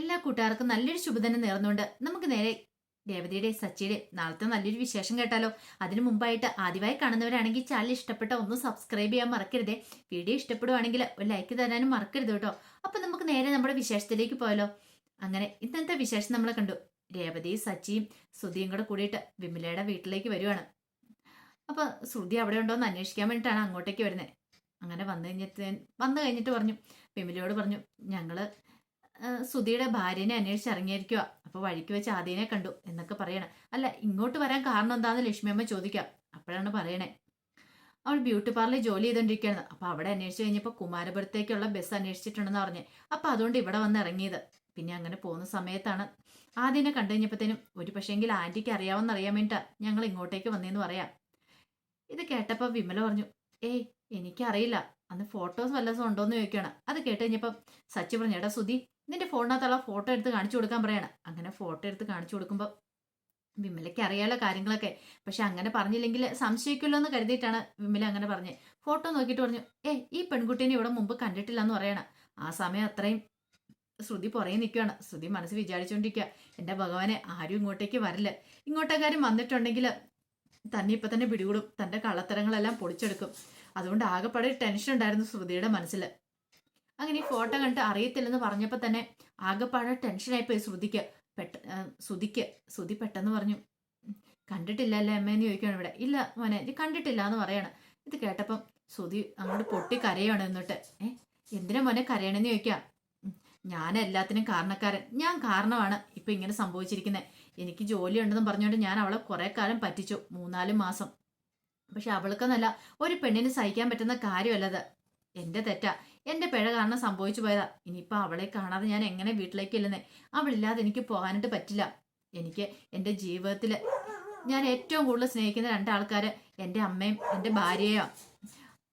എല്ലാ കൂട്ടുകാർക്കും നല്ലൊരു ശുഭദിനം നേർന്നുകൊണ്ട് നമുക്ക് നേരെ രേവതിയുടെ സച്ചിയുടെ നാളത്തെ നല്ലൊരു വിശേഷം കേട്ടാലോ. അതിനു മുമ്പായിട്ട് ആദ്യമായി കാണുന്നവരാണെങ്കിൽ ചാനൽ ഇഷ്ടപ്പെട്ട ഒന്ന് സബ്സ്ക്രൈബ് ചെയ്യാൻ മറക്കരുതേ. വീഡിയോ ഇഷ്ടപ്പെടുവാണെങ്കിൽ ഒരു ലൈക്ക് തരാനും മറക്കരുത് കേട്ടോ. അപ്പൊ നമുക്ക് നേരെ നമ്മുടെ വിശേഷത്തിലേക്ക് പോയാലോ. അങ്ങനെ ഇന്നത്തെ വിശേഷം നമ്മൾ കണ്ടു. രേവതി സച്ചിയും ശ്രുതിയും കൂടെ കൂടിയിട്ട് വിമലയുടെ വീട്ടിലേക്ക് വരുവാണ്. അപ്പൊ ശ്രുതി അവിടെ ഉണ്ടോ എന്ന് അന്വേഷിക്കാൻ വേണ്ടിയിട്ടാണ് അങ്ങോട്ടേക്ക് വരുന്നത് അങ്ങനെ വന്നു കഴിഞ്ഞിട്ട് വന്നു കഴിഞ്ഞിട്ട് പറഞ്ഞു. വിമലയോട് പറഞ്ഞു ഞങ്ങൾ സുധിയുടെ ഭാര്യനെ അന്വേഷിച്ച് ഇറങ്ങിയിരിക്കുക അപ്പൊ വഴിക്ക് വെച്ച് ആദ്യനെ കണ്ടു എന്നൊക്കെ പറയണേ. അല്ല ഇങ്ങോട്ട് വരാൻ കാരണം എന്താന്ന് ലക്ഷ്മിയമ്മ ചോദിക്കാം. അപ്പോഴാണ് പറയണേ. അവൾ ബ്യൂട്ടി പാർലറിൽ ജോലി ചെയ്തോണ്ടിരിക്കുകയാണ്. അപ്പൊ അവിടെ അന്വേഷിച്ച് കഴിഞ്ഞപ്പോൾ കുമാരപുരത്തേക്കുള്ള ബസ് അന്വേഷിച്ചിട്ടുണ്ടെന്ന് പറഞ്ഞേ. അപ്പൊ അതുകൊണ്ട് ഇവിടെ വന്ന് ഇറങ്ങിയത്. പിന്നെ അങ്ങനെ പോകുന്ന സമയത്താണ് ആദ്യനെ കണ്ടു കഴിഞ്ഞപ്പോഴത്തേനും ഒരു പക്ഷേങ്കിൽ ആന്റിക്ക് അറിയാമെന്ന് അറിയാൻ വേണ്ടിട്ടാ ഞങ്ങൾ ഇങ്ങോട്ടേക്ക് വന്നേന്ന് പറയാം. ഇത് കേട്ടപ്പോൾ വിമല പറഞ്ഞു ഏയ് എനിക്കറിയില്ല. അന്ന് ഫോട്ടോസ് വല്ലതും ഉണ്ടോന്ന് ചോദിക്കുകയാണ്. അത് കേട്ട് കഴിഞ്ഞപ്പം സച്ചി പറഞ്ഞു എടാ സുധി നിന്റെ ഫോണിനകത്തുള്ള ഫോട്ടോ എടുത്ത് കാണിച്ചു കൊടുക്കാൻ പറയാണ്. അങ്ങനെ ഫോട്ടോ എടുത്ത് കാണിച്ചു കൊടുക്കുമ്പോൾ വിമലയ്ക്ക് അറിയാലോ കാര്യങ്ങളൊക്കെ. പക്ഷെ അങ്ങനെ പറഞ്ഞില്ലെങ്കിൽ സംശയിക്കുമല്ലോ എന്ന് കരുതിയിട്ടാണ് വിമല അങ്ങനെ പറഞ്ഞത് ഫോട്ടോ നോക്കിയിട്ട് പറഞ്ഞു ഏ ഈ പെൺകുട്ടീനെ ഇവിടെ മുമ്പ് കണ്ടിട്ടില്ല എന്ന് പറയണം. ആ സമയം അത്രയും ശ്രുതി പുറകെ നിൽക്കുകയാണ്. ശ്രുതി മനസ്സ് വിചാരിച്ചുകൊണ്ടിരിക്കുക എന്റെ ഭഗവാനെ ആരും ഇങ്ങോട്ടേക്ക് വരില്ല. ഇങ്ങോട്ടേക്കാരും വന്നിട്ടുണ്ടെങ്കിൽ തന്നെ ഇപ്പം തന്നെ പിടികൂടും. തന്റെ കള്ളത്തരങ്ങളെല്ലാം പൊളിച്ചെടുക്കും. അതുകൊണ്ട് ആകെപ്പാടെ ടെൻഷൻ ഉണ്ടായിരുന്നു ശ്രുതിയുടെ മനസ്സിൽ. അങ്ങനെ ഈ ഫോട്ടോ കണ്ടിട്ട് അറിയത്തില്ലെന്ന് പറഞ്ഞപ്പോൾ തന്നെ ആകെപ്പാടെ ടെൻഷനായിപ്പോയി ശ്രുതിക്ക്. പെട്ട ശ്രുതിക്ക് ശ്രുതി പെട്ടെന്ന് പറഞ്ഞു "ഉം, കണ്ടിട്ടില്ല അല്ലേ അമ്മേന്ന് ചോദിക്കുകയാണ് ഇവിടെ. ഇല്ല മോനെ കണ്ടിട്ടില്ല എന്ന് പറയാണ്. ഇത് കേട്ടപ്പം ശ്രുതി അങ്ങോട്ട് പൊട്ടി കരയാണ് എന്നിട്ട്. ഏ എന്തിനാ മോനെ കരയണമെന്ന് ചോദിക്കാം? ഞാൻ എല്ലാത്തിനും കാരണക്കാരൻ. ഞാൻ കാരണമാണ് ഇപ്പം ഇങ്ങനെ സംഭവിച്ചിരിക്കുന്നത് എനിക്ക് ജോലി ഉണ്ടെന്ന് പറഞ്ഞുകൊണ്ട് ഞാൻ അവളെ കുറെ കാലം പറ്റിച്ചു മൂന്നാൽ മാസം. പക്ഷെ അവൾക്കെന്നല്ല ഒരു പെണ്ണിന് സഹിക്കാൻ പറ്റുന്ന കാര്യമല്ലത്. എന്റെ തെറ്റാ. എന്റെ പിഴ കാരണം സംഭവിച്ചു പോയതാ. ഇനിയിപ്പോൾ അവളെ കാണാതെ ഞാൻ എങ്ങനെ വീട്ടിലേക്ക് ഇല്ലെന്നേ അവളില്ലാതെ എനിക്ക് പോകാനായിട്ട് പറ്റില്ല. എനിക്ക് എന്റെ ജീവിതത്തിൽ ഞാൻ ഏറ്റവും കൂടുതൽ സ്നേഹിക്കുന്ന രണ്ടാൾക്കാര് എന്റെ അമ്മയും എന്റെ ഭാര്യയോ.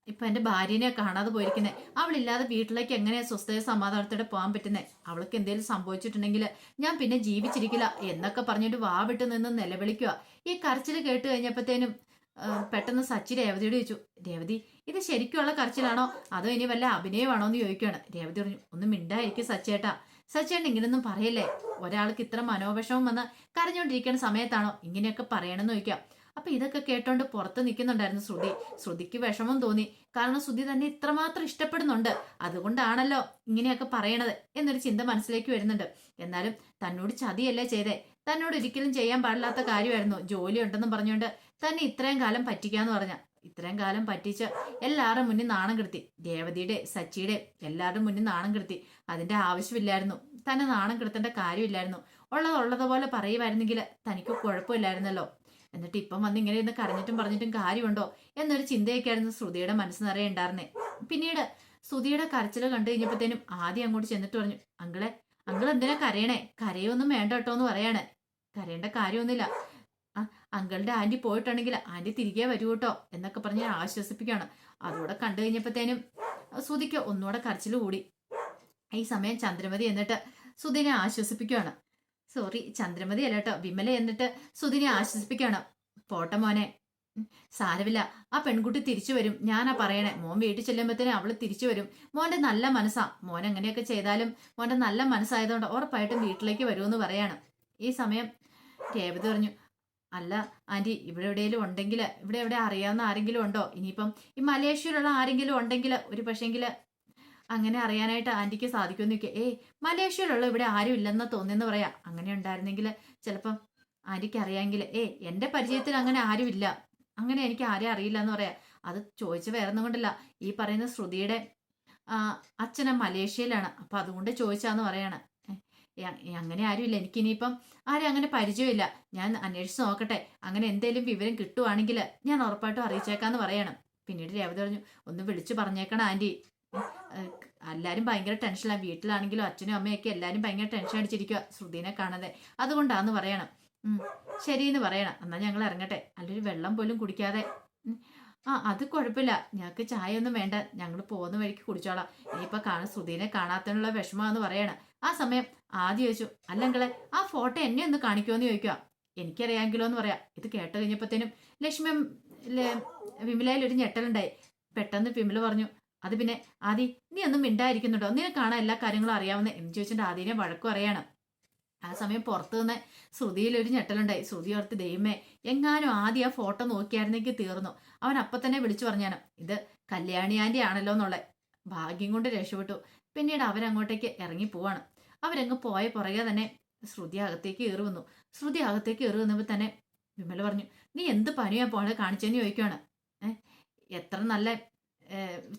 ഇപ്പൊ എന്റെ ഭാര്യനെ കാണാതെ പോയിരിക്കുന്നത് അവളില്ലാതെ വീട്ടിലേക്ക് എങ്ങനെ സ്വസ്ഥത സമാധാനത്തോടെ പോകാൻ പറ്റുന്നേ? അവൾക്ക് എന്തെങ്കിലും സംഭവിച്ചിട്ടുണ്ടെങ്കിൽ ഞാൻ പിന്നെ ജീവിച്ചിരിക്കില്ല എന്നൊക്കെ പറഞ്ഞിട്ട് വാവിട്ട് നിന്ന് നിലവിളിക്കുക ഈ കരച്ചിൽ കേട്ട് കഴിഞ്ഞപ്പോഴത്തേനും പെട്ടെന്ന് സച്ചി രേവതിയോട് ചോദിച്ചു രേവതി ഇത് ശരിക്കുള്ള കരച്ചിലാണോ? അതോ ഇനി വല്ല അഭിനയമാണോ എന്ന് ചോദിക്കുകയാണ്. രേവതി പറഞ്ഞു ഒന്നും മിണ്ടായിരിക്കും സച്ചേട്ടാ സച്ചേട്ടൻ ഇങ്ങനൊന്നും പറയല്ലേ? ഒരാൾക്ക് ഇത്ര മനോവിഷമം വന്ന് കരഞ്ഞുകൊണ്ടിരിക്കുന്ന സമയത്താണോ ഇങ്ങനെയൊക്കെ പറയണമെന്ന് ചോദിക്കാം. അപ്പൊ ഇതൊക്കെ കേട്ടോണ്ട് പുറത്ത് നിൽക്കുന്നുണ്ടായിരുന്നു ശ്രുതി. ശ്രുതിക്ക് വിഷമം തോന്നി. കാരണം ശ്രുതി തന്നെ ഇത്രമാത്രം ഇഷ്ടപ്പെടുന്നുണ്ട്. അതുകൊണ്ടാണല്ലോ ഇങ്ങനെയൊക്കെ പറയണത് എന്നൊരു ചിന്ത മനസ്സിലേക്ക് വരുന്നുണ്ട്. എന്നാലും തന്നോട് ചതിയല്ലേ ചെയ്തേ? തന്നോട് ഒരിക്കലും ചെയ്യാൻ പാടില്ലാത്ത കാര്യമായിരുന്നു. ജോലി ഉണ്ടെന്നും പറഞ്ഞുകൊണ്ട് തന്നെ ഇത്രയും കാലം പറ്റിക്കാന്ന് പറഞ്ഞ. ഇത്രയും കാലം പറ്റിച്ച് എല്ലാവരുടെ മുന്നിൽ നാണം കെടുത്തി. രേവതിയുടെ സച്ചിയുടെ എല്ലാവരുടെ മുന്നിൽ നാണം കെടുത്തി. അതിന്റെ ആവശ്യമില്ലായിരുന്നു. തന്നെ നാണം കെടുത്തേണ്ട കാര്യമില്ലായിരുന്നു. ഉള്ളത് ഉള്ളതുപോലെ പറയുമായിരുന്നെങ്കിൽ തനിക്ക് കുഴപ്പമില്ലായിരുന്നല്ലോ. എന്നിട്ട് ഇപ്പം വന്ന് ഇങ്ങനെ ഇരുന്ന് കരഞ്ഞിട്ടും പറഞ്ഞിട്ടും കാര്യമുണ്ടോ എന്നൊരു ചിന്തയൊക്കെയായിരുന്നു ശ്രുതിയുടെ മനസ്സ് നിറയെ ഉണ്ടായിരുന്നേ പിന്നീട് ശ്രുതിയുടെ കരച്ചിൽ കണ്ടു കഴിഞ്ഞപ്പോഴത്തേനും ആദ്യം അങ്ങോട്ട് ചെന്നിട്ട് പറഞ്ഞു അങ്കിളെ അങ്കിൾ എന്തിനാ കരയണേ? കരയൊന്നും വേണ്ട കേട്ടോ എന്ന് പറയാണ്. കരയേണ്ട കാര്യമൊന്നുമില്ല. അങ്കിളുടെ ആന്റി പോയിട്ടുണ്ടെങ്കിൽ ആന്റി തിരികെ വരൂ കേട്ടോ എന്നൊക്കെ പറഞ്ഞ് ആശ്വസിപ്പിക്കുകയാണ്. അതുകൂടെ കണ്ടു കഴിഞ്ഞപ്പോഴത്തേനും സുതിക്ക് ഒന്നുകൂടെ കരച്ചിൽ കൂടി. ഈ സമയം ചന്ദ്രമതി എന്നിട്ട് സുധിനെ ആശ്വസിപ്പിക്കുകയാണ്. സോറി ചന്ദ്രമതി അല്ല കേട്ടോ വിമല എന്നിട്ട് സുധിനെ ആശ്വസിപ്പിക്കുകയാണ്. പോട്ടെ മോനെ. സാരമില്ല ആ പെൺകുട്ടി തിരിച്ചു വരും. ഞാനാ പറയണേ മോൻ വീട്ടിൽ ചെല്ലുമ്പോഴത്തേനും അവൾ തിരിച്ചു വരും. മോന്റെ നല്ല മനസ്സാ. മോൻ എങ്ങനെയൊക്കെ ചെയ്താലും മോന്റെ നല്ല മനസ്സായതുകൊണ്ട് ഉറപ്പായിട്ടും വീട്ടിലേക്ക് വരുമെന്ന് പറയാണ്. ഈ സമയം രേവതി പറഞ്ഞു അല്ല ആന്റി ഇവിടെ എവിടെയെങ്കിലും ഉണ്ടെങ്കിൽ ഇവിടെ എവിടെ അറിയാവുന്ന ആരെങ്കിലും ഉണ്ടോ? ഇനിയിപ്പം ഈ മലേഷ്യയിലുള്ള ആരെങ്കിലും ഉണ്ടെങ്കിൽ ഒരു പക്ഷേങ്കിൽ അങ്ങനെ അറിയാനായിട്ട് ആന്റിക്ക് സാധിക്കുമെന്ന് ചോദിക്കുക. ഏയ് മലേഷ്യയിലുള്ള ഇവിടെ ആരും ഇല്ലെന്ന് തോന്നിയെന്ന് പറയാം. അങ്ങനെ ഉണ്ടായിരുന്നെങ്കിൽ ചിലപ്പം ആന്റിക്ക് അറിയാമെങ്കിൽ ഏ എന്റെ പരിചയത്തിൽ അങ്ങനെ ആരും ഇല്ല. അങ്ങനെ എനിക്ക് ആരെയും അറിയില്ല എന്ന് പറയാം. അത് ചോദിച്ച വേറൊന്നും കൊണ്ടല്ല. ഈ പറയുന്ന ശ്രുതിയുടെ അച്ഛനെ മലേഷ്യയിലാണ്. അപ്പം അതുകൊണ്ട് ചോദിച്ചാന്ന് പറയാണ്. അങ്ങനെ ആരുമില്ല. എനിക്കിനിയിപ്പം ആരും അങ്ങനെ പരിചയമില്ല. ഞാൻ അന്വേഷിച്ച് നോക്കട്ടെ. അങ്ങനെ എന്തേലും വിവരം കിട്ടുവാണെങ്കിൽ ഞാൻ ഉറപ്പായിട്ടും അറിയിച്ചേക്കാന്ന് പറയണം. പിന്നീട് രേവതി പറഞ്ഞു ഒന്ന് വിളിച്ചു പറഞ്ഞേക്കണം ആന്റി എല്ലാവരും ഭയങ്കര ടെൻഷനിലാണ് വീട്ടിലാണെങ്കിലും അച്ഛനും അമ്മയൊക്കെ എല്ലാവരും ഭയങ്കര ടെൻഷൻ അടിച്ചിരിക്കുക ശ്രുതിനെ കാണാതെ അതുകൊണ്ടാന്ന് പറയണം. ഉം, ശരിയെന്ന് പറയണം. എന്നാൽ ഞങ്ങൾ ഇറങ്ങട്ടെ. അല്ലൊരു വെള്ളം പോലും കുടിക്കാതെ. ആ അത് കുഴപ്പമില്ല. ഞങ്ങൾക്ക് ചായ ഒന്നും വേണ്ട. ഞങ്ങൾ പോകുന്ന വഴിക്ക് കുടിച്ചോളാം. ഇനിയിപ്പോൾ കാണാൻ ശ്രുതിനെ കാണാത്തതിനുള്ള വിഷമമാണെന്ന് പറയണം. ആ സമയം ആദ്യം ചോദിച്ചു അല്ലെങ്കിളെ ആ ഫോട്ടോ എന്നെ ഒന്ന് കാണിക്കുമോ എന്ന് ചോദിക്കുക എനിക്കറിയാമെങ്കിലോ എന്ന് പറയാം. ഇത് കേട്ട് കഴിഞ്ഞപ്പോഴത്തേനും ലക്ഷ്മി വിമലയിൽ ഒരു ഞെട്ടലുണ്ടായി. പെട്ടെന്ന് വിമല പറഞ്ഞു അത് പിന്നെ ആദി നീ ഒന്നും മിണ്ടായിരിക്കുന്നുണ്ടോ? നിന്നെ കാണാൻ എല്ലാ കാര്യങ്ങളും അറിയാവുന്ന എന്ന് ചോദിച്ചിട്ട് ആദിനെ വഴക്കും അറിയണം. ആ സമയം പുറത്തു നിന്ന് ശ്രുതിയിൽ ഒരു ഞെട്ടലുണ്ടായി. ശ്രുതി ഓർത്ത് ദൈവമേ എങ്ങാനും ആദ്യം ആ ഫോട്ടോ നോക്കിയായിരുന്നെങ്കിൽ തീർന്നു. അവൻ അപ്പം തന്നെ വിളിച്ചു പറഞ്ഞാണ് ഇത് കല്യാണി ആന്റി ആണല്ലോ എന്നുള്ള ഭാഗ്യം കൊണ്ട് രക്ഷപ്പെട്ടു. പിന്നീട് അവരങ്ങോട്ടേക്ക് ഇറങ്ങി പോവാണ്. അവരങ്ങ് പോയ പുറകെ തന്നെ ശ്രുതി അകത്തേക്ക് കയറി വന്നു. ശ്രുതി അകത്തേക്ക് കയറി വന്നപ്പോൾ തന്നെ വിമല പറഞ്ഞു നീ എന്ത് പനിയാ പോണെ കാണിച്ചെന്ന് ചോദിക്കുവാണ്? എത്ര നല്ല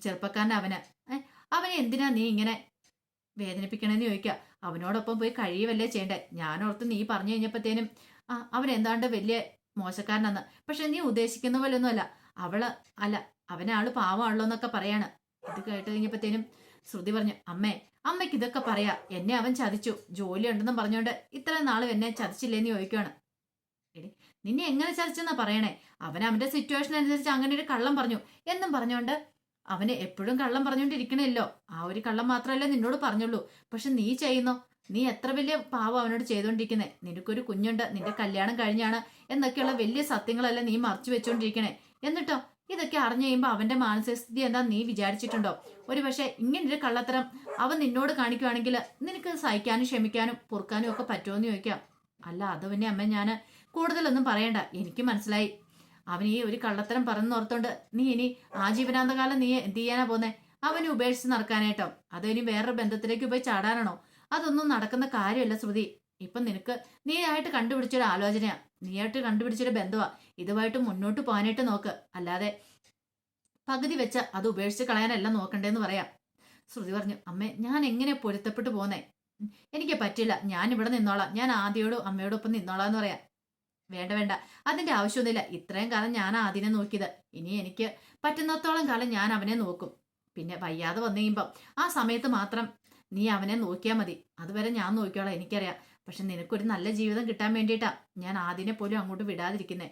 ചെറുപ്പക്കാരൻ അവന്. അവനെ എന്തിനാ നീ ഇങ്ങനെ വേദനിപ്പിക്കണമെന്ന് ചോദിക്കുക അവനോടൊപ്പം പോയി കഴിയുമല്ലേ ചെയ്യണ്ടേ? ഞാനോർത്ത് നീ പറഞ്ഞു കഴിഞ്ഞപ്പോഴത്തേനും അവൻ എന്താണ്ട് വലിയ മോശക്കാരനെന്ന്. പക്ഷെ നീ ഉദ്ദേശിക്കുന്ന പോലെ ഒന്നുമല്ല അവൾ അല്ല ആൾ പാവമാണല്ലോ എന്നൊക്കെ പറയാണ്. ഇത് കേട്ട് കഴിഞ്ഞപ്പോഴത്തേനും ശ്രുതി പറഞ്ഞു അമ്മേ അമ്മയ്ക്ക് ഇതൊക്കെ പറയാ. എന്നെ അവൻ ചതിച്ചു. ജോലി ഉണ്ടെന്നും പറഞ്ഞോണ്ട് ഇത്ര നാളും എന്നെ ചതിച്ചില്ലേന്ന് ചോദിക്കുവാണ്. എടി നിന്നെ എങ്ങനെ ചതിച്ചെന്നാ പറയണേ? അവൻ അവന്റെ സിറ്റുവേഷൻ അനുസരിച്ച് അങ്ങനെ ഒരു കള്ളം പറഞ്ഞു. എന്നും പറഞ്ഞോണ്ട് അവന് എപ്പോഴും കള്ളം പറഞ്ഞുകൊണ്ടിരിക്കണല്ലോ ആ ഒരു കള്ളം മാത്രമല്ലേ നിന്നോട് പറഞ്ഞുള്ളൂ. പക്ഷെ നീ ചെയ്യുന്നോ? നീ എത്ര വലിയ പാവം അവനോട് ചെയ്തുകൊണ്ടിരിക്കുന്നേ നിനക്കൊരു കുഞ്ഞുണ്ട്. നിന്റെ കല്യാണം കഴിഞ്ഞാണ് എന്നൊക്കെയുള്ള വലിയ സത്യങ്ങളല്ല നീ മറച്ചു വെച്ചുകൊണ്ടിരിക്കണേ എന്നിട്ടോ ഇതൊക്കെ അറിഞ്ഞു കഴിയുമ്പോൾ അവന്റെ മാനസികസ്ഥിതി എന്താ നീ വിചാരിച്ചിട്ടുണ്ടോ? ഒരു പക്ഷേ ഇങ്ങനൊരു കള്ളത്തരം അവൻ നിന്നോട് കാണിക്കുവാണെങ്കിൽ നിനക്ക് സഹിക്കാനും ക്ഷമിക്കാനും പൊറുക്കാനും ഒക്കെ പറ്റുമോ എന്ന് ചോദിക്കാം. അല്ല അത് പിന്നെ അമ്മ ഞാൻ കൂടുതലൊന്നും പറയണ്ട. എനിക്ക് മനസ്സിലായി. അവൻ ഈ ഒരു കള്ളത്തരം പറഞ്ഞോർത്തോണ്ട് നീ ഇനി ആജീവനാന്തകാലം നീ എന്ത് ചെയ്യാനാ പോന്നെ? അവനെ ഉപേക്ഷിച്ച് നടക്കാനായിട്ടോ? അതോ ഇനി വേറൊരു ബന്ധത്തിലേക്ക് പോയി ചാടാനാണോ? അതൊന്നും നടക്കുന്ന കാര്യമല്ല ശ്രുതി. ഇപ്പം നിനക്ക് നീ ആയിട്ട് കണ്ടുപിടിച്ചൊരു ആലോചനയാ. നീയായിട്ട് കണ്ടുപിടിച്ചൊരു ബന്ധമാ ഇതുമായിട്ട് മുന്നോട്ട് പോകാനായിട്ട് നോക്ക്. അല്ലാതെ പകുതി വെച്ച അത് ഉപേക്ഷിച്ച് കളയാനല്ല നോക്കണ്ടേന്ന് പറയാം. ശ്രുതി പറഞ്ഞു അമ്മേ ഞാൻ എങ്ങനെ പൊരുത്തപ്പെട്ടു പോന്നേ? എനിക്ക് പറ്റില്ല. ഞാൻ ഇവിടെ നിന്നോളാം. ഞാൻ ആദ്യയോടും അമ്മയോടൊപ്പം നിന്നോളാം എന്ന് പറയാം. വേണ്ട വേണ്ട. അതിന്റെ ആവശ്യമൊന്നുമില്ല. ഇത്രയും കാലം ഞാൻ ആദ്യനെ നോക്കിയത്. ഇനി എനിക്ക് പറ്റുന്നത്തോളം കാലം ഞാൻ അവനെ നോക്കും. പിന്നെ വയ്യാതെ വന്നു കഴിയുമ്പം ആ സമയത്ത് മാത്രം നീ അവനെ നോക്കിയാൽ മതി. അതുവരെ ഞാൻ നോക്കിയോളാം എനിക്കറിയാം. പക്ഷെ നിനക്കൊരു നല്ല ജീവിതം കിട്ടാൻ വേണ്ടിയിട്ടാ ഞാൻ ആദ്യനെ പോലും അങ്ങോട്ട് വിടാതിരിക്കുന്നേ.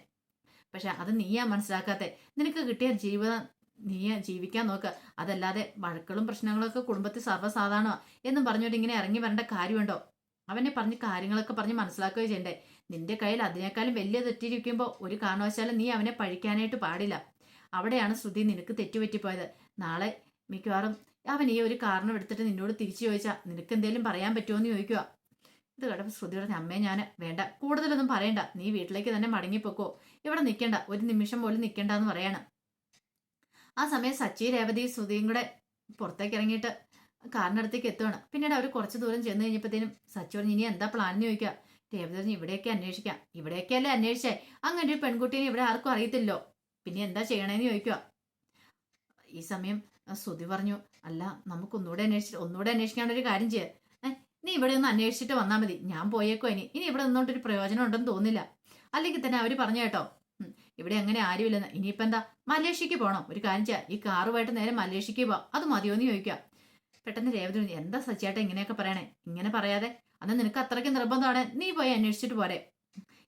പക്ഷെ അത് നീയാ മനസ്സിലാക്കാത്തെ. നിനക്ക് കിട്ടിയ ജീവിതം നീ ജീവിക്കാൻ നോക്ക്. അതല്ലാതെ വഴക്കളും പ്രശ്നങ്ങളൊക്കെ കുടുംബത്തിൽ സർവസാധാരണമാണ് എന്നും പറഞ്ഞുകൊണ്ട് ഇങ്ങനെ ഇറങ്ങി വരേണ്ട കാര്യമുണ്ടോ? അവനെ പറഞ്ഞ് കാര്യങ്ങളൊക്കെ പറഞ്ഞ് മനസ്സിലാക്കുകയോ ചെയ്യണ്ടേ. നിന്റെ കയ്യിൽ അതിനേക്കാളും വലിയ തെറ്റിരിക്കുമ്പോൾ ഒരു കാരണവശാലും നീ അവനെ പഴിക്കാനായിട്ട് പാടില്ല. അവിടെയാണ് ശ്രുതി നിനക്ക് തെറ്റുപറ്റിപ്പോയത്. നാളെ മിക്കവാറും അവൻ ഈ ഒരു കാരണം എടുത്തിട്ട് നിന്നോട് തിരിച്ചു ചോദിച്ചാൽ നിനക്ക് എന്തെങ്കിലും പറയാൻ പറ്റുമോ എന്ന് ചോദിക്കുക ഇത് കേട്ടപ്പോൾ ശ്രുതി പറഞ്ഞ അമ്മേ ഞാൻ വേണ്ട. കൂടുതലൊന്നും പറയണ്ട. നീ വീട്ടിലേക്ക് തന്നെ മടങ്ങിപ്പോക്കോ ഇവിടെ നിൽക്കണ്ട ഒരു നിമിഷം പോലും നിൽക്കണ്ട എന്ന് പറയാണ്. ആ സമയം സച്ചി രേവതി ശ്രുതിയും കൂടെ പുറത്തേക്ക് ഇറങ്ങിയിട്ട് കാറിനടുത്തേക്ക് എത്തുകയാണ് പിന്നീട് അവർ കുറച്ച് ദൂരം ചെന്ന് കഴിഞ്ഞപ്പോഴത്തേനും സച്ചി പറഞ്ഞു ഇനി എന്താ പ്ലാൻ ചോദിക്കുക രേവതി പറഞ്ഞു ഇവിടെയൊക്കെ അന്വേഷിക്കാം. ഇവിടെയൊക്കെയല്ലേ അന്വേഷിച്ചേ? അങ്ങനെ ഒരു പെൺകുട്ടീനെ ഇവിടെ ആർക്കും അറിയത്തില്ലോ. പിന്നെ എന്താ ചെയ്യണേന്ന് ചോദിക്കുക ഈ സമയം ശ്രുതി പറഞ്ഞു അല്ല നമുക്ക് ഒന്നുകൂടെ അന്വേഷിച്ചിട്ട് ഒന്നുകൂടെ അന്വേഷിക്കാണ്ട് ഒരു കാര്യം ചെയ്യാം. ഏ നീ ഇവിടെ ഒന്ന് അന്വേഷിച്ചിട്ട് വന്നാൽ മതി. ഞാൻ പോയേക്കോ ഇനി. ഇനി ഇവിടെ നിന്നോട്ടൊരു പ്രയോജനം ഉണ്ടെന്ന് തോന്നില്ല. അല്ലെങ്കിൽ തന്നെ അവർ പറഞ്ഞു കേട്ടോ. ഇവിടെ അങ്ങനെ ആരുമില്ലെന്ന്. ഇനിയിപ്പോൾ എന്താ? മലേഷ്യക്ക് പോകണം ഒരു കാര്യം ചെയ്യാം. ഈ കാറുമായിട്ട് നേരെ മലേഷ്യക്ക് പോവാം. അത് മതിയോ എന്ന് ചോദിക്കാം. പെട്ടെന്ന് രേവതി എന്താ സച്ചിയായിട്ട് ഇങ്ങനെയൊക്കെ പറയണേ? ഇങ്ങനെ പറയാതെ. അന്ന് നിനക്ക് അത്രയ്ക്ക് നിർബന്ധമാണ്. നീ പോയി അന്വേഷിച്ചിട്ട് പോരെ.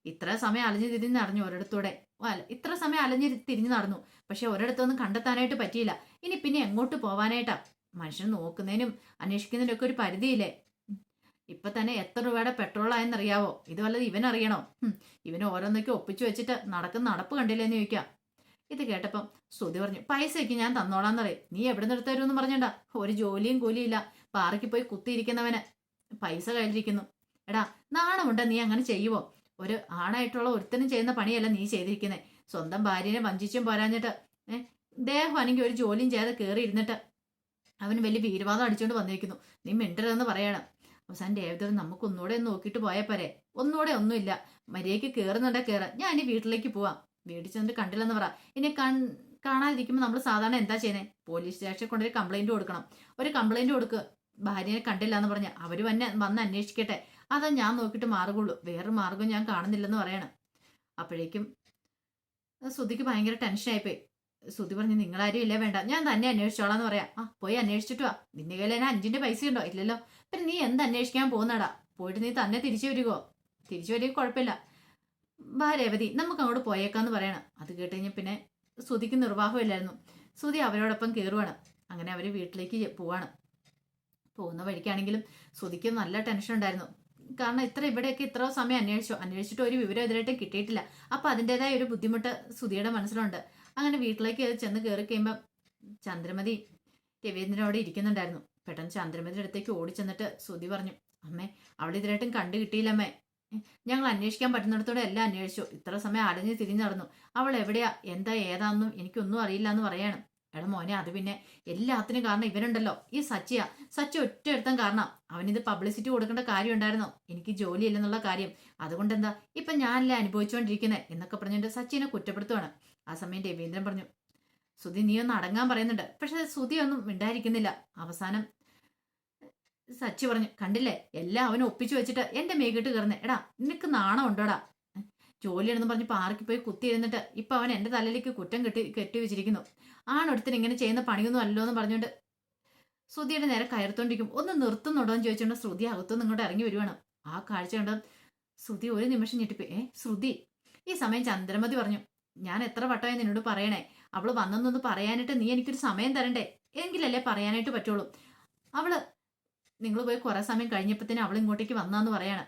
ഇത്ര സമയം അലഞ്ഞു തിരിഞ്ഞ് നടന്നു ഒരിടത്തൂടെ. അല്ല ഇത്ര സമയം അലഞ്ഞു തിരിഞ്ഞു നടന്നു. പക്ഷെ ഒരിടത്തൊന്നും കണ്ടെത്താനായിട്ട് പറ്റിയില്ല. ഇനി പിന്നെ എങ്ങോട്ട് പോവാനായിട്ടാ? മനുഷ്യൻ നോക്കുന്നതിനും അന്വേഷിക്കുന്നതിനും ഒക്കെ ഒരു പരിധിയില്ലേ. ഇപ്പൊ തന്നെ എത്ര രൂപയുടെ പെട്രോൾ ആയെന്നറിയാവോ? ഇത് വല്ലത് ഇവനറിയണോ. ഇവന് ഓരോന്നൊക്കെ ഒപ്പിച്ചു വെച്ചിട്ട് നടക്കുന്ന നടപ്പ് കണ്ടില്ലെന്ന് ചോദിക്കാം. ഇത് കേട്ടപ്പം ശ്രുതി പറഞ്ഞു പൈസയ്ക്ക് ഞാൻ തന്നോളാന്ന് പറയും നീ എവിടെ നിന്ന് പറഞ്ഞണ്ട. ഒരു ജോലിയും കൂലിയില്ല. പാറയ്ക്ക് പോയി കുത്തിയിരിക്കുന്നവന്. പൈസ കഴിഞ്ഞിരിക്കുന്നു എടാ നാണമുണ്ട് നീ അങ്ങനെ ചെയ്യുവോ? ഒരു ആണായിട്ടുള്ള ഒരുത്തനും ചെയ്യുന്ന പണിയല്ല നീ ചെയ്തിരിക്കുന്നത് സ്വന്തം ഭാര്യനെ വഞ്ചിച്ചും പോരാഞ്ഞിട്ട് ഏഹ് ദേഹമാണെങ്കിൽ ഒരു ജോലിയും ചെയ്യാതെ കയറി ഇരുന്നിട്ട് അവന് വലിയ വീരവാദം അടിച്ചുകൊണ്ട് വന്നിരിക്കുന്നു. നീ മിണ്ടരുതെന്ന് പറയണം. അവസാനം നമുക്ക് ഒന്നുകൂടെ ഒന്ന് നോക്കിയിട്ട് പോയാൽ പോരെ. ഒന്നുകൂടെ ഒന്നുമില്ല. മര്യാദയ്ക്ക് കയറുന്നുണ്ടെ കയറ ഞാൻ ഇനി വീട്ടിലേക്ക് പോവാം. വീട്ടിൽ ചെന്നിട്ട് കണ്ടില്ലെന്ന് പറ. ഇനി കൺ കാണാതിരിക്കുമ്പോൾ നമ്മൾ സാധാരണ എന്താ ചെയ്യുന്നത് പോലീസ് സ്റ്റേഷനിൽ കൊണ്ടൊരു കംപ്ലൈന്റ് കൊടുക്കണം. ഒരു കംപ്ലൈന്റ് കൊടുക്കുക ഭാര്യനെ കണ്ടില്ല എന്ന് പറഞ്ഞ അവർ വന്നെ വന്ന് അന്വേഷിക്കട്ടെ. അതാ ഞാൻ നോക്കിയിട്ട് മാർഗമുള്ളൂ. വേറൊരു മാർഗം ഞാൻ കാണുന്നില്ലെന്ന് പറയണം. അപ്പോഴേക്കും ശ്രുതിക്ക് ഭയങ്കര ടെൻഷനായിപ്പോയി ശ്രുതി പറഞ്ഞ് നിങ്ങളാരും ഇല്ലേ? വേണ്ട. ഞാൻ തന്നെ അന്വേഷിച്ചോളാം എന്ന് പറയാം. ആ പോയി അന്വേഷിച്ചിട്ട് വാ. നിന്റെ കയ്യിൽ തന്നെ അഞ്ചിന്റെ പൈസ ഉണ്ടോ ഇല്ലല്ലോ. പിന്നെ നീ എന്ത് അന്വേഷിക്കാൻ പോകുന്നടാ? പോയിട്ട് നീ തന്നെ തിരിച്ചു വരികോ തിരിച്ചു വരിക കുഴപ്പമില്ല. ബാ രേവതി നമുക്ക് അങ്ങോട്ട് പോയേക്കാന്ന് പറയണം. അത് കേട്ട് പിന്നെ ശ്രുതിക്ക് നിർവാഹമില്ലായിരുന്നു. ശ്രുതി അവരോടൊപ്പം കയറുവാണ്. അങ്ങനെ അവർ വീട്ടിലേക്ക് പോവാണ്. പോകുന്ന വഴിക്കാണെങ്കിലും ശ്രുതിക്ക് നല്ല ടെൻഷൻ ഉണ്ടായിരുന്നു. കാരണം ഇത്ര ഇവിടെയൊക്കെ ഇത്ര സമയം അന്വേഷിച്ചു? അന്വേഷിച്ചിട്ട് ഒരു വിവരം എതിരായിട്ടും കിട്ടിയിട്ടില്ല. അപ്പൊ അതിന്റെതായ ഒരു ബുദ്ധിമുട്ട് ശ്രുതിയുടെ മനസ്സിലുണ്ട്. അങ്ങനെ വീട്ടിലേക്ക് ചെന്ന് കയറി കഴിയുമ്പോൾ ചന്ദ്രമതി രവീന്ദ്രനോട് ഇരിക്കുന്നുണ്ടായിരുന്നു. പെട്ടെന്ന് ചന്ദ്രമതിയുടെ അടുത്തേക്ക് ഓടി ചെന്നിട്ട് ശ്രുതി പറഞ്ഞു അമ്മേ അവൾ ഇതിനായിട്ടും കണ്ടു കിട്ടിയില്ലമ്മേ. ഞങ്ങൾ അന്വേഷിക്കാൻ പറ്റുന്നിടത്തോടെ എല്ലാം അന്വേഷിച്ചു. ഇത്ര സമയം അലഞ്ഞ് തിരിഞ്ഞു നടന്നു. അവൾ എവിടെയാ? എന്താ ഏതാന്നും എനിക്കൊന്നും അറിയില്ല എന്ന് പറയാണ്. എടാ മോനെ അത് പിന്നെ എല്ലാത്തിനും കാരണം ഇവരുണ്ടല്ലോ. ഈ സച്ചിയാ. സച്ചി ഒറ്റ കാരണം. അവനിത് പബ്ലിസിറ്റി കൊടുക്കേണ്ട കാര്യം ഉണ്ടായിരുന്നോ. എനിക്ക് ജോലിയില്ലെന്നുള്ള കാര്യം. അതുകൊണ്ട് എന്താ ഇപ്പൊ ഞാനല്ലേ അനുഭവിച്ചുകൊണ്ടിരിക്കുന്നത് എന്നൊക്കെ പറഞ്ഞിട്ട് സച്ചിനെ കുറ്റപ്പെടുത്തുവാണ്. ആ സമയം രവീന്ദ്രൻ പറഞ്ഞു സുധി നീ ഒന്ന് അടങ്ങാൻ പറയുന്നുണ്ട്. പക്ഷെ സുധി ഒന്നും മിണ്ടായിരിക്കുന്നില്ല അവസാനം സച്ചി പറഞ്ഞു കണ്ടില്ലേ? എല്ലാം അവനെ ഒപ്പിച്ചു വെച്ചിട്ട് എന്റെ മേക്കിട്ട് കയറുന്നേ. എടാ നിനക്ക് നാണം ഉണ്ടോടാ? ജോലിയാണെന്ന് പറഞ്ഞ് പാർക്കിൽ പോയി കുത്തിയിരുന്നിട്ട് ഇപ്പൊ അവൻ എന്റെ തലയിലേക്ക് കുറ്റം കെട്ടി കെട്ടി വെച്ചിരിക്കുന്നു. ആണൊരുത്തിന് ഇങ്ങനെ ചെയ്യുന്ന പണിയൊന്നും അല്ലോ എന്ന് പറഞ്ഞുകൊണ്ട് ശ്രുതിയുടെ നേരെ കയർത്തോണ്ടിരിക്കും. ഒന്ന് നിർത്തുന്നുണ്ടോ? എന്ന് ചോദിച്ചുകൊണ്ട് ശ്രുതി അകത്തുനിന്ന് ഇങ്ങോട്ട് ഇറങ്ങി വരുവാണ്. ആ കാഴ്ച കണ്ട ശ്രുതി ഒരു നിമിഷം ഞെട്ടിപ്പോയി. ഏ ശ്രുതി? ഈ സമയം ചന്ദ്രമതി പറഞ്ഞു ഞാൻ എത്ര വട്ടമായി നിന്നോട് പറയണേ? അവൾ വന്നെന്നൊന്ന് പറയാനായിട്ട് നീ എനിക്കൊരു സമയം തരണ്ടേ? എങ്കിലല്ലേ പറയാനായിട്ട് പറ്റുള്ളൂ. അവൾ നിങ്ങൾ പോയി കുറേ സമയം കഴിഞ്ഞപ്പോഴത്തേനും അവൾ ഇങ്ങോട്ടേക്ക് വന്നാന്ന് പറയാണ്.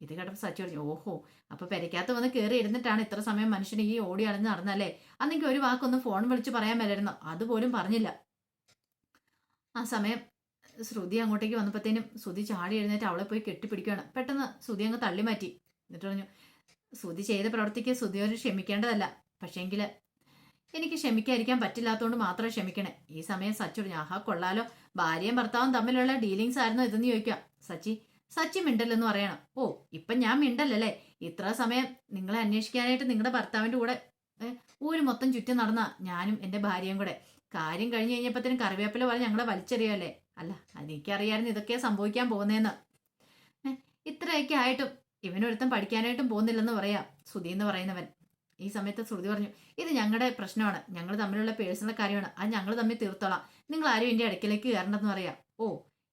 ഇത് കേട്ടപ്പോൾ സച്ചി പറഞ്ഞു ഓഹോ അപ്പോൾ പെരയ്ക്കകത്ത് വന്ന് കയറി ഇരുന്നിട്ടാണ് ഇത്ര സമയം മനുഷ്യന് ഈ ഓടി അളഞ്ഞ് നടന്നല്ലേ? അന്നെങ്കിൽ ഒരു വാക്കൊന്ന് ഫോൺ വിളിച്ച് പറയാൻ മേലായിരുന്നു. അതുപോലും പറഞ്ഞില്ല. ആ സമയം ശ്രുതി അങ്ങോട്ടേക്ക് വന്നപ്പോഴത്തേനും ശ്രുതി ചാടി എഴുന്നേറ്റ് അവളെ പോയി കെട്ടിപ്പിടിക്കുകയാണ് പെട്ടെന്ന് ശ്രുതി അങ്ങ് തള്ളി മാറ്റി എന്നിട്ട് പറഞ്ഞു ശ്രുതി ചെയ്ത പ്രവർത്തിക്ക് ശ്രുതിയോട് ക്ഷമിക്കേണ്ടതല്ല. പക്ഷേങ്കിൽ എനിക്ക് ക്ഷമിക്കാതിരിക്കാൻ പറ്റില്ലാത്തതുകൊണ്ട് മാത്രം ക്ഷമിക്കണേ. ഈ സമയം സച്ചു ആഹാ കൊള്ളാലോ. ഭാര്യയും ഭർത്താവും തമ്മിലുള്ള ഡീലിങ്സ് ആയിരുന്നു ഇതെന്ന് ചോദിക്കാം. സച്ചി സച്ചി മിണ്ടല്ലെന്ന് പറയണം. ഓ ഇപ്പം ഞാൻ മിണ്ടല്ലല്ലേ? ഇത്ര സമയം നിങ്ങളെ അന്വേഷിക്കാനായിട്ട് നിങ്ങളുടെ ഭർത്താവിന്റെ കൂടെ ഊര് മൊത്തം ചുറ്റും നടന്ന ഞാനും എന്റെ ഭാര്യയും കൂടെ. കാര്യം കഴിഞ്ഞ് കഴിഞ്ഞപ്പോഴത്തേനും കറിവേപ്പില പോലെ ഞങ്ങളെ വലിച്ചെറിയല്ലേ അല്ല എനിക്കറിയായിരുന്നു ഇതൊക്കെ സംഭവിക്കാൻ പോകുന്നതെന്ന് ഇത്രയൊക്കെ ആയിട്ടും ഇവനൊരുത്തം പഠിക്കാനായിട്ടും പോകുന്നില്ലെന്ന് പറയാം. സുധി എന്ന് പറയുന്നവൻ. ഈ സമയത്ത് ശ്രുതി പറഞ്ഞു ഇത് ഞങ്ങളുടെ പ്രശ്നമാണ്. ഞങ്ങൾ തമ്മിലുള്ള പേഴ്സണൽ കാര്യമാണ്. അത് ഞങ്ങൾ തമ്മിൽ തീർത്തോളാം. നിങ്ങൾ ആരും എന്റെ ഇടയ്ക്കിലേക്ക് കയറണ്ടെന്ന് പറയാം. ഓ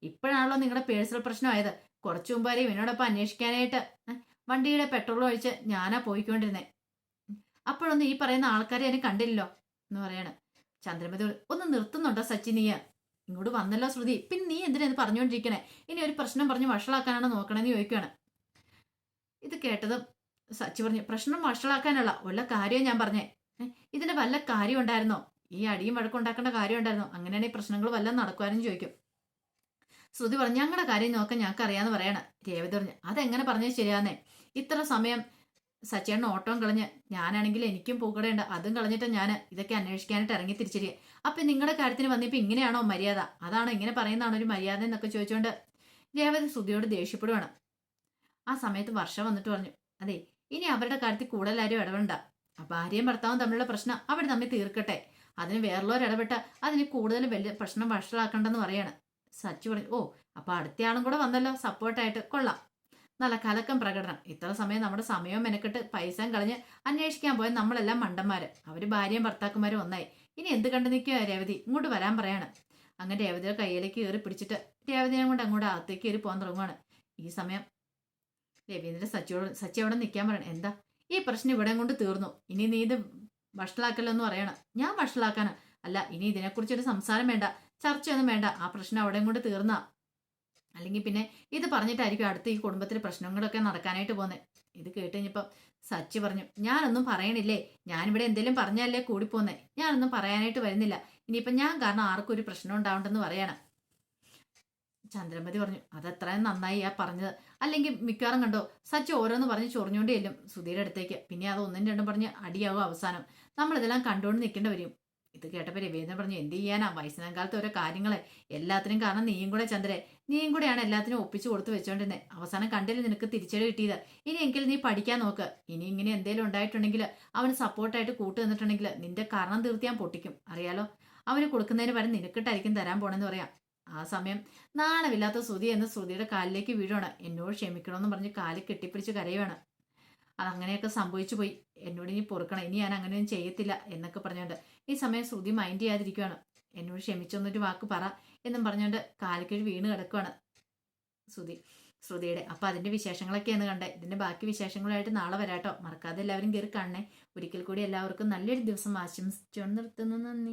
ഇപ്പോഴാണല്ലോ നിങ്ങളുടെ പേഴ്സണൽ പ്രശ്നമായത്. കുറച്ചു മുമ്പ് വരെ ഇവനോടൊപ്പം അന്വേഷിക്കാനായിട്ട് വണ്ടിയുടെ പെട്രോൾ ഒഴിച്ച് ഞാനാ പോയിക്കൊണ്ടിരുന്നേ. അപ്പോഴൊന്നും ഈ പറയുന്ന ആൾക്കാരെ എന്നെ കണ്ടില്ലല്ലോ എന്ന് പറയാണ്. ചന്ദ്രമതി ഒന്ന് നിർത്തുന്നുണ്ടോ സച്ചിൻ നീ ഇങ്ങോട്ട് വന്നല്ലോ ശ്രുതി. പിന്നെ നീ എന്തിനാ ഇത് പറഞ്ഞുകൊണ്ടിരിക്കണേ? ഇനി ഒരു പ്രശ്നം പറഞ്ഞ് വഷളാക്കാനാണ് നോക്കണമെന്ന് ചോദിക്കുകയാണ് ഇത് കേട്ടതും സച്ചി പറഞ്ഞു പ്രശ്നം വഷളാക്കാനുള്ള വല്ല കാര്യം ഞാൻ പറഞ്ഞേ. ഇതിന് വല്ല കാര്യം ഉണ്ടായിരുന്നോ ഈ അടിയും വഴക്കുണ്ടാക്കേണ്ട കാര്യം ഉണ്ടായിരുന്നോ അങ്ങനെയാണെങ്കിൽ പ്രശ്നങ്ങൾ വല്ലതും നടക്കുവാനും ചോദിക്കും. ശ്രുതി പറഞ്ഞു ഞങ്ങളുടെ കാര്യം നോക്കാൻ ഞങ്ങൾക്ക് അറിയാന്ന് പറയണ. രേവതി പറഞ്ഞു അതെങ്ങനെ പറഞ്ഞാൽ ശരിയാന്നേ ഇത്ര സമയം സച്ചേണ്ണ ഓട്ടവും കളഞ്ഞ് ഞാനാണെങ്കിൽ എനിക്കും പൂക്കടയുണ്ട്. അതും കളഞ്ഞിട്ട് ഞാൻ ഇതൊക്കെ അന്വേഷിക്കാനായിട്ട് ഇറങ്ങി തിരിച്ചിരിക്കുക അപ്പൊ നിങ്ങളുടെ കാര്യത്തിന് വന്നിപ്പോ ഇങ്ങനെയാണോ മര്യാദ? അതാണോ ഇങ്ങനെ പറയുന്നതാണോ ഒരു മര്യാദ എന്നൊക്കെ ചോദിച്ചുകൊണ്ട് രേവതി ശ്രുതിയോട് ദേഷ്യപ്പെടുവാണ്. ആ സമയത്ത് വർഷ വന്നിട്ട് പറഞ്ഞു അതെ ഇനി അവരുടെ കാര്യത്തിൽ കൂടുതലാരും ഇടപെടണ്ട. ഭാര്യയും ഭർത്താവും തമ്മിലുള്ള പ്രശ്നം അവർ തമ്മിൽ തീർക്കട്ടെ. അതിന് വേറുള്ളവർ ഇടപെട്ട അതിന് കൂടുതൽ വലിയ പ്രശ്നം വഷളാക്കണ്ടെന്ന് പറയാണ്. സച്ചു പറഞ്ഞു ഓ അപ്പൊ അടുത്തയാളും കൂടെ വന്നല്ലോ സപ്പോർട്ടായിട്ട് കൊള്ളാം. നല്ല കലക്കം പ്രകടനം. ഇത്ര സമയം നമ്മുടെ സമയവും മെനക്കെട്ട് പൈസയും കളഞ്ഞ് അന്വേഷിക്കാൻ പോയ നമ്മളെല്ലാം മണ്ടന്മാര്. അവർ ഭാര്യയും ഭർത്താക്കന്മാരും ഒന്നായി. ഇനി എന്ത് കണ്ടു നിൽക്കുക രേവതി? ഇങ്ങോട്ട് വരാൻ പറയാണ്. അങ്ങനെ രേവതിയുടെ കയ്യിലേക്ക് കയറി പിടിച്ചിട്ട് രേവതിനെ കൊണ്ട് അങ്ങോട്ട് അകത്തേക്ക് കയറി പോകാൻ തുടങ്ങുവാണ്. ഈ സമയം രവീന്ദ്രൻ സച്ചിയോട് സച്ചി അവിടെ നിൽക്കാൻ പറയണം. എന്താ? ഈ പ്രശ്നം ഇവിടെ കൊണ്ട് തീർന്നു. ഇനി നീ ഇത് വഷളാക്കല്ലെന്ന് പറയണം. ഞാൻ വഷളാക്കാനാ. അല്ല ഇനി ഇതിനെക്കുറിച്ചൊരു സംസാരം വേണ്ട. ചർച്ചയൊന്നും വേണ്ട. ആ പ്രശ്നം അവിടെ കൊണ്ട് തീർന്നാ. അല്ലെങ്കിൽ പിന്നെ ഇത് പറഞ്ഞിട്ടായിരിക്കും അടുത്ത ഈ കുടുംബത്തിൽ പ്രശ്നങ്ങളൊക്കെ നടക്കാനായിട്ട് പോകുന്നത് ഇത് കേട്ട് സച്ചി പറഞ്ഞു ഞാനൊന്നും പറയണില്ലേ? ഞാനിവിടെ എന്തെങ്കിലും പറഞ്ഞാലേ കൂടിപ്പോന്നേ ഞാനൊന്നും പറയാനായിട്ട് വരുന്നില്ല. ഇനിയിപ്പം ഞാൻ കാരണം ആർക്കും ഒരു പ്രശ്നം ഉണ്ടാവണ്ടെന്ന് പറയണം. ചന്ദ്രമതി പറഞ്ഞു അതെത്രയും നന്നായി ആ പറഞ്ഞത്. അല്ലെങ്കിൽ മിക്കവാറും കണ്ടോ സച്ചി ഓരോന്ന് പറഞ്ഞ് ചൊറിഞ്ഞോണ്ടേ ചെല്ലും സുധീരുടെ അടുത്തേക്ക്. പിന്നെ അത് ഒന്നും രണ്ടും പറഞ്ഞ് അടിയാവും അവസാനം. നമ്മളിതെല്ലാം കണ്ടുകൊണ്ട് നിൽക്കേണ്ടി വരും. ഇത് കേട്ടപ്പോൾ രവീന്ദ്രൻ പറഞ്ഞു എന്ത് ചെയ്യാനാ? വയസ്സിനം കാലത്ത് ഓരോ കാര്യങ്ങളെ. എല്ലാത്തിനും കാരണം നീയും കൂടെ ചന്ദ്രെ നീയും കൂടെയാണ് എല്ലാത്തിനും ഒപ്പിച്ചു കൊടുത്തു വെച്ചോണ്ടിരുന്നത് അവസാനം കണ്ടില്ല നിനക്ക് തിരിച്ചടി കിട്ടിയത്? ഇനി എങ്കിലും നീ പഠിക്കാൻ നോക്ക്. ഇനി ഇങ്ങനെ എന്തെങ്കിലും ഉണ്ടായിട്ടുണ്ടെങ്കിൽ അവന് സപ്പോർട്ടായിട്ട് കൂട്ടു നിന്നിട്ടുണ്ടെങ്കിൽ നിന്റെ കാരണം തീർത്ത് ഞാൻ പൊട്ടിക്കും. അറിയാലോ? അവന് കൊടുക്കുന്നതിന് പകരം നിനക്കിട്ടായിരിക്കും തരാൻ പോണെന്ന് പറയാം. ആ സമയം നാണമില്ലാത്ത ശ്രുതി എന്ന് ശ്രുതിയുടെ കാലിലേക്ക് വീഴുവാണ്. എന്നോട് ക്ഷമിക്കണമെന്ന് പറഞ്ഞ് കാൽ കെട്ടിപ്പിടിച്ച് കരയുവാണ്. അത് അങ്ങനെയൊക്കെ സംഭവിച്ചു പോയി. എന്നോട് ഇനി പൊറുക്കണം. ഇനി ഞാൻ അങ്ങനെയൊന്നും ചെയ്യത്തില്ല എന്നൊക്കെ പറഞ്ഞുകൊണ്ട് ഈ സമയം ശ്രുതി മൈൻഡ് ചെയ്യാതിരിക്കുവാണ്. എന്നോട് ക്ഷമിച്ചൊന്നൊരു വാക്ക് പറ എന്നും പറഞ്ഞുകൊണ്ട് കാലിക്കീഴ് വീണ് കിടക്കുവാണ് ശ്രുതി. ശ്രുതിയുടെ അപ്പൊ അതിന്റെ വിശേഷങ്ങളൊക്കെയാണ് കണ്ടേ. ഇതിന്റെ ബാക്കി വിശേഷങ്ങളായിട്ട് നാളെ വരാട്ടോ. മറക്കാതെ എല്ലാവരും കയറി കാണണേ. ഒരിക്കൽ കൂടി എല്ലാവർക്കും നല്ലൊരു ദിവസം ആശംസിച്ചുകൊണ്ട് നിർത്തുന്നു. നന്ദി.